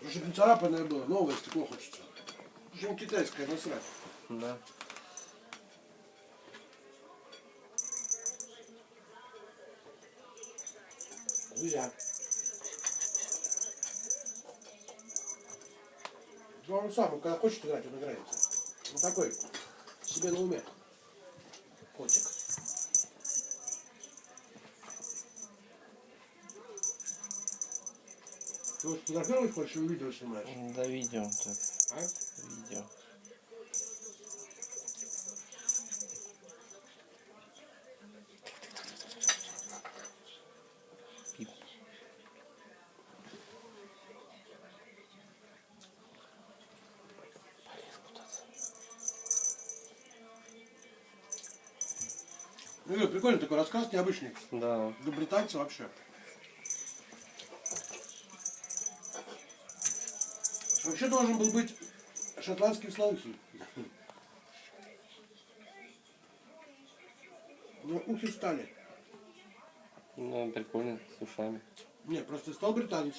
Ну, чтобы не царапанное было, новое стекло хочется. Причем китайское, насрать. Да. Нельзя. Ну, он сам, когда хочет играть, он играется. Он такой, себе на уме. Котик. Ты вот фотографировать хочешь видео снимаешь? Да, видео. Так, А? видео. Пип. Ну, прикольный такой рассказ, необычный. Да. Для британца вообще. Вообще должен был быть шотландский слоухи. Но ухи встали. Ну, прикольно, с ушами. Нет, просто стал британец.